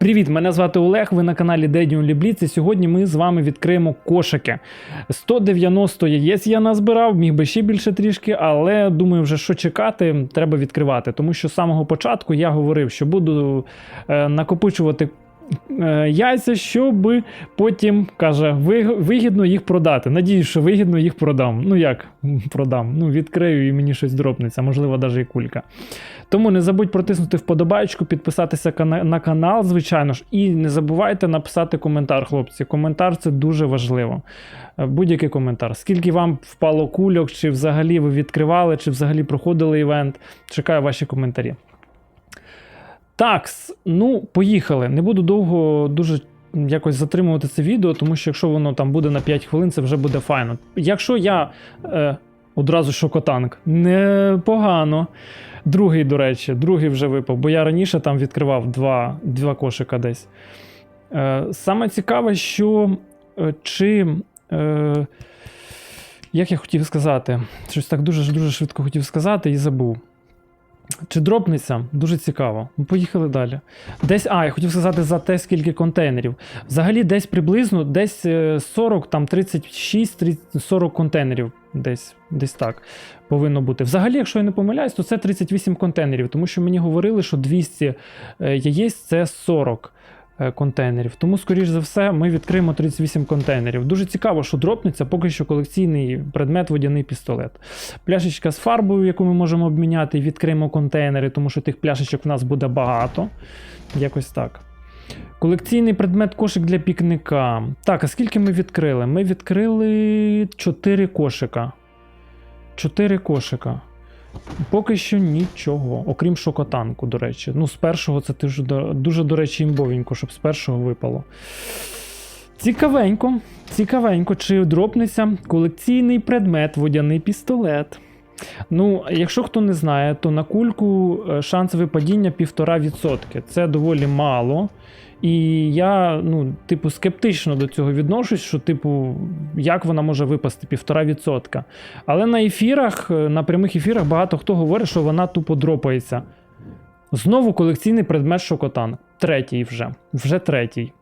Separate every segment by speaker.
Speaker 1: Привіт, мене звати Олег. Ви на каналі Дедіон Лібліц. І сьогодні ми з вами відкриємо кошики. 190 яєць я назбирав, міг би ще більше трішки, але думаю, вже що чекати, треба відкривати. Тому що з самого початку я говорив, що буду е, накопичувати. Е, Яйця, щоб потім каже, вигідно їх продати. Надіюсь, що вигідно їх продам. Ну як продам? Ну, відкрию і мені щось дропнеться, можливо, навіть і кулька. Тому не забудь протиснути вподобайку, підписатися на канал, звичайно ж, і не забувайте написати коментар, хлопці. Коментар це дуже важливо. Е, Будь-який коментар. Скільки вам впало кульок, чи взагалі ви відкривали, чи взагалі проходили івент. Чекаю ваші коментарі. Такс, ну, поїхали. Не буду довго дуже якось затримувати це відео, тому що якщо воно там буде на 5 хвилин, це вже буде файно. Якщо я е, одразу шокотанк, непогано. Другий, до речі, другий вже випав, бо я раніше там відкривав два, два кошика десь. Е, саме цікаве, що е, чи. Е, як я хотів сказати, щось так дуже дуже швидко хотів сказати і забув. Чи дропнеться? Дуже цікаво. Ну, поїхали далі. Десь, а, я хотів сказати за те, скільки контейнерів. Взагалі, десь приблизно десь е, 40, там 36, 30, 40 контейнерів. Десь, десь так повинно бути. Взагалі, якщо я не помиляюсь, то це 38 контейнерів, тому що мені говорили, що 200 е, яєць це 40 е, контейнерів. Тому, скоріш за все, ми відкриємо 38 контейнерів. Дуже цікаво, що дропнеться поки що колекційний предмет водяний пістолет. Пляшечка з фарбою, яку ми можемо обміняти, і відкриємо контейнери, тому що тих пляшечок в нас буде багато. Якось так. Колекційний предмет кошик для пікника. Так, а скільки ми відкрили? Ми відкрили 4 кошика. 4 кошика. Поки що нічого, окрім шокотанку, до речі. Ну, з першого це дуже, дуже, до речі, імбовенько, щоб з першого випало. Цікавенько, цікавенько, чи дропнеться колекційний предмет водяний пістолет. Ну, якщо хто не знає, то на кульку е, шанс випадіння 1,5%. Це доволі мало. І я, ну, типу, скептично до цього відношусь, що, типу, як вона може випасти 1,5%. Але на ефірах, е, на прямих ефірах багато хто говорить, що вона тупо дропається. Знову колекційний предмет Шокотан. Третій вже. Вже третій.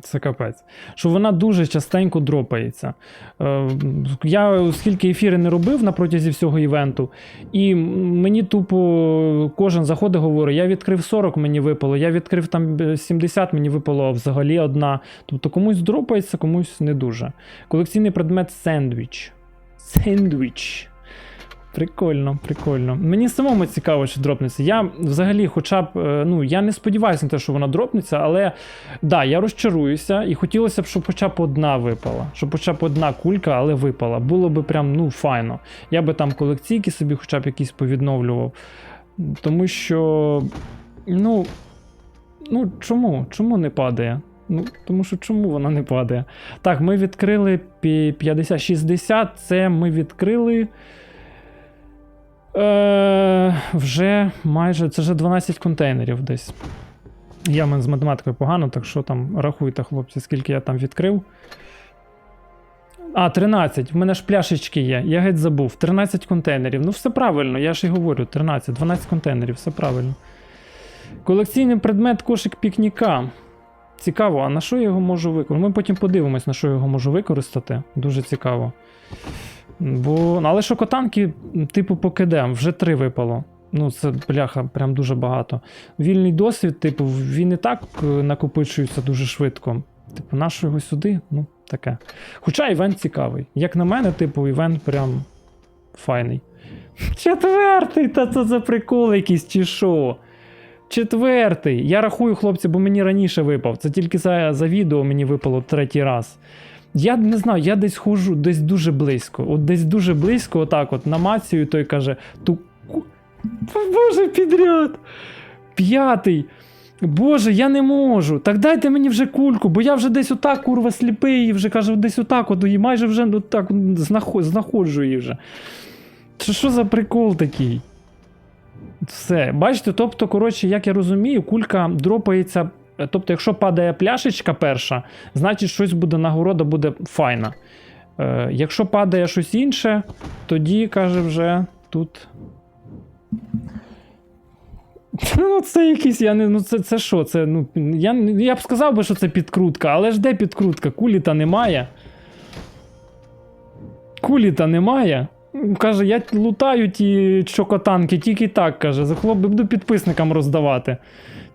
Speaker 1: Це капець. Що вона дуже частенько дропається. Е, я оскільки ефіри не робив на протязі всього івенту, і мені тупо кожен заходить говорить: я відкрив 40, мені випало, я відкрив там е, 70, мені випало взагалі одна. Тобто комусь дропається, комусь не дуже. Колекційний предмет сендвіч. Сендвіч. Прикольно, прикольно. Мені самому цікаво, чи дропнеться. Я взагалі, хоча б, е, ну, я не сподіваюся на те, що вона дропнеться, але да, я розчаруюся, і хотілося б, щоб хоча б одна випала. Щоб хоча б одна кулька, але випала. Було би прям ну, файно. Я би там колекційки собі хоча б якісь повідновлював. Тому що. Ну. Ну, чому? Чому не падає? Ну, тому що чому вона не падає? Так, ми відкрили 50-60, це ми відкрили. Е, вже майже це вже 12 контейнерів десь. Я в мене з математикою погано, так що там рахуйте, хлопці, скільки я там відкрив. А, 13. В мене ж пляшечки є. Я геть забув. 13 контейнерів. Ну, все правильно, я ж і говорю: 13, 12 контейнерів, все правильно. Колекційний предмет кошик пікніка. Цікаво, а на що я його можу використати? Ми потім подивимось, на що я його можу використати. Дуже цікаво. Бо, але шокотанки, типу, покидем, вже три випало. Ну, це бляха, прям дуже багато. Вільний досвід, типу, він і так е, накопичується дуже швидко. Типу, нащо його сюди? Ну, таке. Хоча івент цікавий. Як на мене, типу, івент прям файний. Четвертий, та це за прикол якийсь, чи що? Четвертий. Я рахую, хлопці, бо мені раніше випав. Це тільки за, за відео мені випало третій раз. Я не знаю, я десь хожу десь дуже близько. От десь дуже близько, отак от намацію, той каже, ту. Боже, підряд. П'ятий. Боже, я не можу. Так дайте мені вже кульку, бо я вже десь отак, курва, сліпий, і вже каже, десь отак, от, і майже вже ну, так знаход, знаходжу її вже. Це що за прикол такий? Все. Бачите, тобто, коротше, як я розумію, кулька дропається. Е, Тобто, якщо падає пляшечка перша, значить щось буде нагорода буде файна. Е, якщо падає щось інше, тоді, каже, вже тут Ну, це якийсь, я не. Ну, це, це що? Це, ну, я, я б сказав би, що це підкрутка, але ж де підкрутка? Кулі-та немає. Кулі-та немає. Каже, я лутаю ті чокотанки, тільки так, каже. За хлоп буду підписникам роздавати.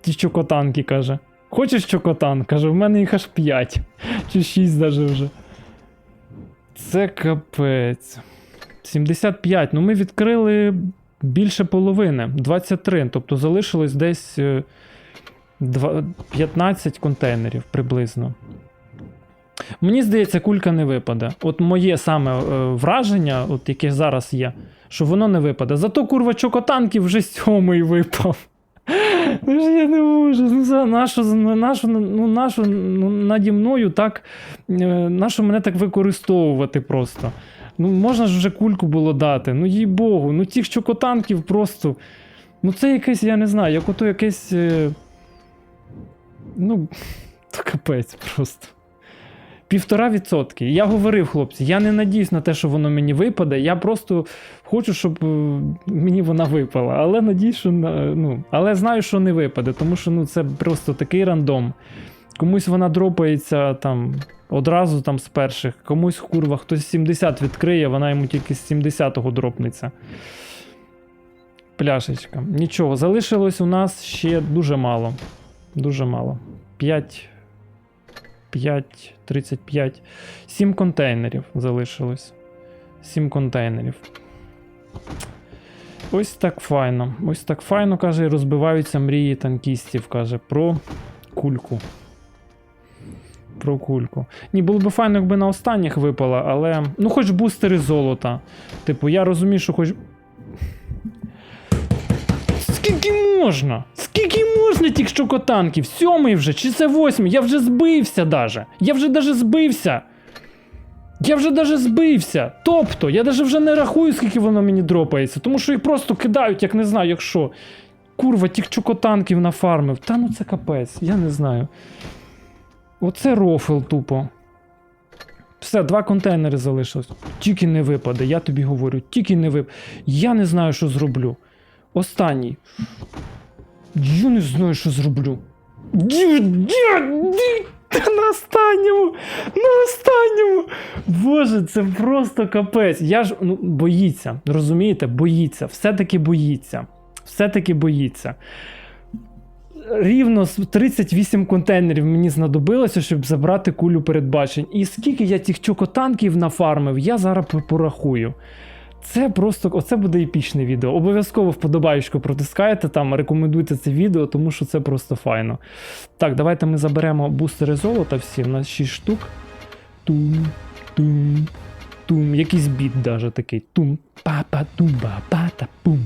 Speaker 1: Ті чокотанки, каже. Хочеш чокотан? Каже, в мене їх аж 5. Чи 6 даже вже. Це капець. 75. Ну, ми відкрили більше половини. 23. Тобто залишилось десь е, 15 контейнерів приблизно. Мені здається, кулька не випаде. От моє саме е, враження, от яке зараз є, що воно не випаде. Зато курва чокотанків вже сьомий випав. Ну ж я не можу. Ну, нашу, нашу, ну, нашу, ну, наді мною так. е, Нашу мене так використовувати просто. Ну, можна ж вже кульку було дати. Ну, їй Богу, ну тих чокотанків просто. Ну, це якесь, я не знаю, як ото якесь. е, Ну, то капець просто. Півтора відсотки. Я говорив, хлопці, я не надіюсь на те, що воно мені випаде. Я просто хочу, щоб е, мені вона випала. Але надіюсь, що ну, але знаю, що не випаде, тому що ну, це просто такий рандом. Комусь вона дропається там одразу там з перших, комусь курва, хтось 70 відкриє, вона йому тільки з 70-го дропнеться. Пляшечка. Нічого, залишилось у нас ще дуже мало. Дуже мало. 5. 5, 35. 7 контейнерів залишилось. 7 контейнерів. Ось так файно. Ось так файно, каже, і розбиваються мрії танкістів, каже, про кульку. Про кульку. Ні, було б файно, якби на останніх випала, але. Ну, хоч бустери золота. Типу, я розумію, що хоч. Можна? Скільки можна тих чокотанків? Сьомий вже, чи це восьмий? Я вже збився даже. Я вже даже збився. Я вже даже збився. Тобто, я даже вже не рахую, скільки воно мені дропається, тому що їх просто кидають, як не знаю, якщо. Курва, тих чокотанків нафармив. Та ну це капець, я не знаю. Оце рофл тупо. Все, два контейнери залишилось. Тільки не випаде, я тобі говорю, тільки не випаде. Я не знаю, що зроблю. Останній. Я не знаю, що зроблю. На останньому! На останньому! Боже, це просто капець. Я ж ну, боїться, розумієте? Боїться. Все-таки боїться. Все-таки боїться. Рівно 38 контейнерів мені знадобилося, щоб забрати кулю передбачень. І скільки я цих чокотанків нафармив, я зараз порахую. Це просто оце буде епічне відео. Обов'язково вподобаючку протискайте там, рекомендуйте це відео, тому що це просто файно. Так, давайте ми заберемо бустери золота всі. У нас 6 штук. Тум, тум, тум. Якийсь біт даже такий. Тум, па-па, тумба, па-та, пум.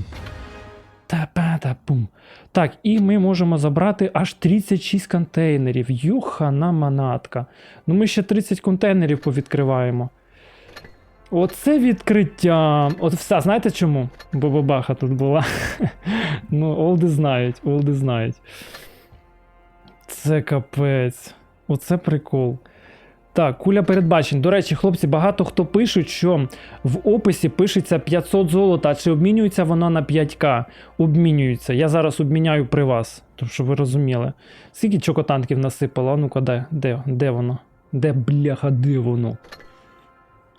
Speaker 1: Та-па-та, пум. Так, і ми можемо забрати аж 36 контейнерів. Юхана манатка. Ну ми ще 30 контейнерів повідкриваємо. Оце відкриття. От все, знаєте чому? Бо бабаха тут була. ну, олди знають, олди знають. Це капець. Оце прикол. Так, куля передбачень. До речі, хлопці, багато хто пишуть, що в описі пишеться 500 золота, а чи обмінюється воно на 5к? Обмінюється. Я зараз обміняю при вас, тому що ви розуміли. Скільки чокотанків насипало? А ну-ка, де, де, де воно? Де бляха, де воно?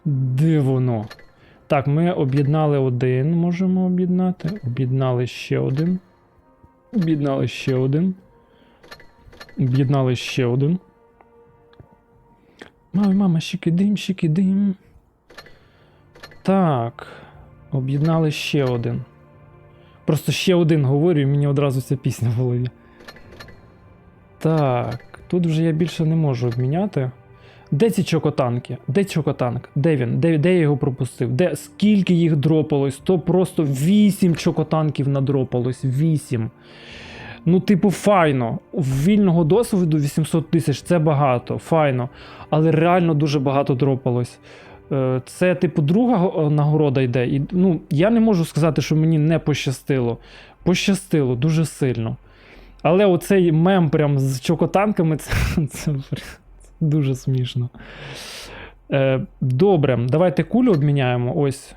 Speaker 1: Де воно? Так, ми об'єднали один, можемо об'єднати. Об'єднали ще один. Об'єднали ще один. Об'єднали ще один. Мама, мама, щикидим, щикидим. Так. Об'єднали ще один. Просто ще один говорю, і мені одразу ця пісня в голові. Так, тут вже я більше не можу обміняти. Де ці чокотанки? Де чокотанк? Де він? Де, де я його пропустив? Де скільки їх дропалось? То просто 8 чокотанків надропалось. 8. Ну, типу, файно. Вільного досвіду 800 тисяч це багато, файно. Але реально дуже багато дропалось. Е, Це, типу, друга нагорода йде. І, ну, я не можу сказати, що мені не пощастило. Пощастило дуже сильно. Але оцей мем прям з чокотанками це, це дуже смішно. Е, добре, давайте кулю обміняємо. Ось.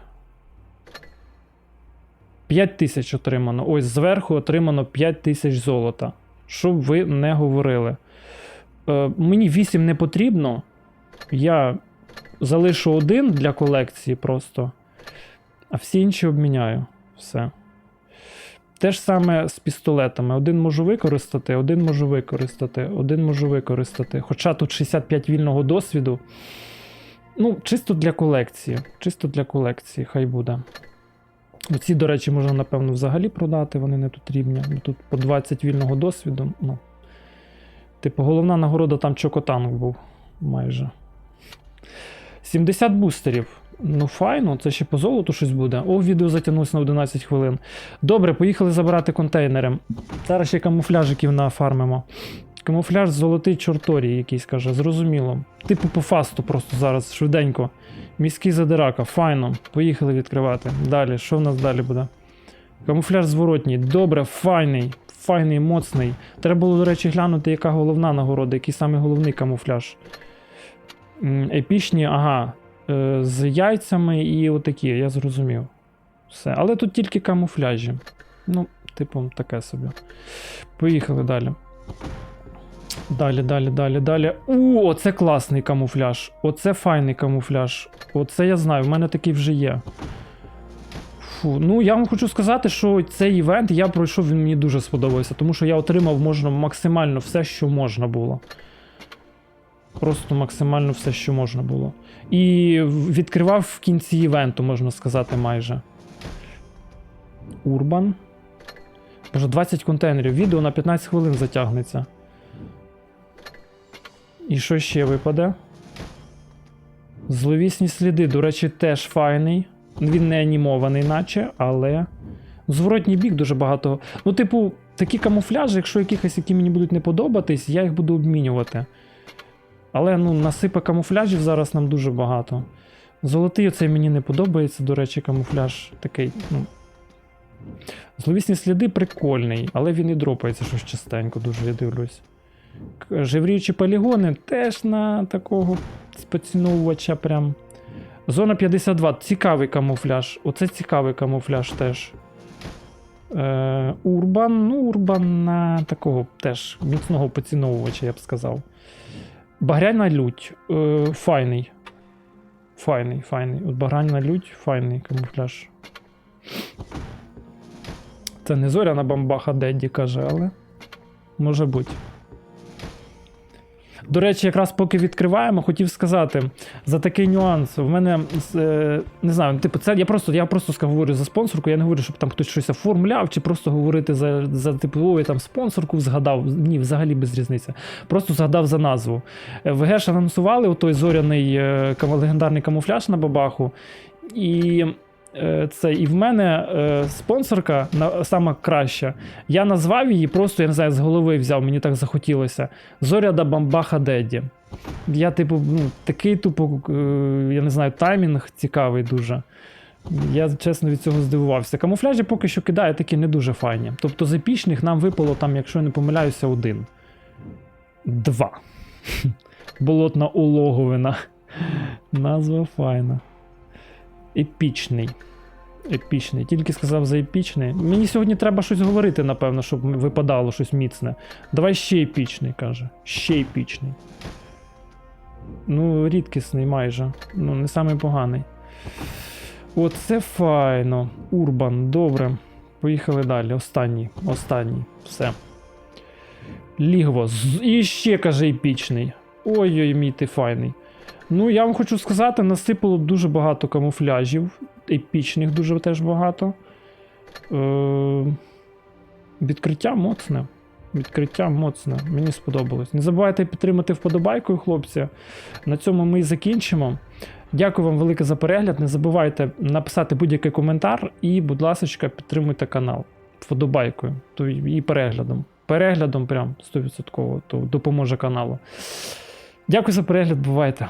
Speaker 1: 5 тисяч отримано. Ось зверху отримано 5 тисяч золота. Щоб ви не говорили. Е, мені 8 не потрібно. Я залишу один для колекції просто. А всі інші обміняю. Все. Те ж саме з пістолетами. Один можу використати, один можу використати, один можу використати. Хоча тут 65 вільного досвіду. Ну, чисто для колекції. Чисто для колекції, хай буде. Оці, до речі, можна, напевно, взагалі продати, вони не потрібні. Ну, Тут по 20 вільного досвіду. Ну. Типу, головна нагорода там чокотанок був майже. 70 бустерів. Ну, файно, це ще по золоту щось буде. О, відео затягнулося на 11 хвилин. Добре, поїхали забирати контейнери. Зараз ще камуфляжиків нафармимо. Камуфляж золотий чорторій якийсь каже, зрозуміло. Типу по фасту просто зараз, швиденько. Міський задирака, файно. Поїхали відкривати. Далі, що в нас далі буде? Камуфляж зворотній. Добре, файний. Файний, моцний. Треба було, до речі, глянути, яка головна нагорода, який саме головний камуфляж. Епічні, ага. Е, З яйцями і отакі, я зрозумів. Все. Але тут тільки камуфляжі. Ну, типу, таке собі. Поїхали далі. Далі, далі, далі, далі. У, оце класний камуфляж. Оце файний камуфляж. Оце я знаю, в мене такий вже є. Фу, ну я вам хочу сказати, що цей івент я пройшов, він мені дуже сподобався, тому що я отримав можна максимально все, що можна було. Просто максимально все, що можна було. І відкривав в кінці івенту, можна сказати, майже. Урбан. Боже, 20 контейнерів. Відео на 15 хвилин затягнеться. І що ще випаде? Зловісні сліди, до речі, теж файний. Він не анімований, наче, але. Зворотній бік дуже багато. Ну, типу, такі камуфляжі, якщо якихось, які мені будуть не подобатись, я їх буду обмінювати. Але ну, насипа камуфляжів зараз нам дуже багато. Золотий оцей мені не подобається, до речі, камуфляж такий. ну... Зловісні сліди прикольний, але він і дропається щось частенько, дуже я дивлюсь. Жевріючі полігони теж на такого поціновувача прям. Зона 52, цікавий камуфляж. Оце цікавий камуфляж теж. Е, Урбан, ну, Урбан на такого теж міцного поціновувача, я б сказав. Багряна лють. Е, файний. Файний, файний. От багряна лють, файний камуфляж. Це не зоряна бамбаха Дедді каже, але може бути. До речі, якраз поки відкриваємо, хотів сказати за такий нюанс. В мене е, не знаю, типу, це я просто я просто говорю за спонсорку. Я не говорю, щоб там хтось щось оформляв, чи просто говорити за, за ой, там спонсорку згадав. Ні, взагалі без різниці. Просто згадав за назву. Е, ВГ ж анонсували той зоряний е, легендарний камуфляж на бабаху. І це і в мене е, спонсорка сама краща. Я назвав її, просто я не знаю, з голови взяв, мені так захотілося. Зоряда Бамбаха Дедді. Я, типу, ну, такий тупо, е, я не знаю, таймінг цікавий дуже. Я чесно від цього здивувався. Камуфляжі поки що кидає такі не дуже файні. Тобто з епічних нам випало там, якщо я не помиляюся, один. Два. Болотна улоговина. Назва файна. Епічний. Епічний. Тільки сказав за епічний. Мені сьогодні треба щось говорити, напевно, щоб випадало щось міцне. Давай ще епічний, каже. Ще епічний. Ну, рідкісний майже. Ну, не самий поганий. Оце файно. Урбан, добре. Поїхали далі. Останній. Останній. Все. Лігво. І ще каже епічний. Ой-ой, мій ти файний. Ну, я вам хочу сказати, насипало дуже багато камуфляжів. Епічних дуже теж багато. Е- відкриття моцне. Відкриття моцне. Мені сподобалось. Не забувайте підтримати вподобайкою, хлопці. На цьому ми і закінчимо. Дякую вам велике за перегляд. Не забувайте написати будь-який коментар і, будь ласка, підтримуйте канал вподобайкою і переглядом. Переглядом прям 100%, то допоможе каналу. Дякую за перегляд, бувайте.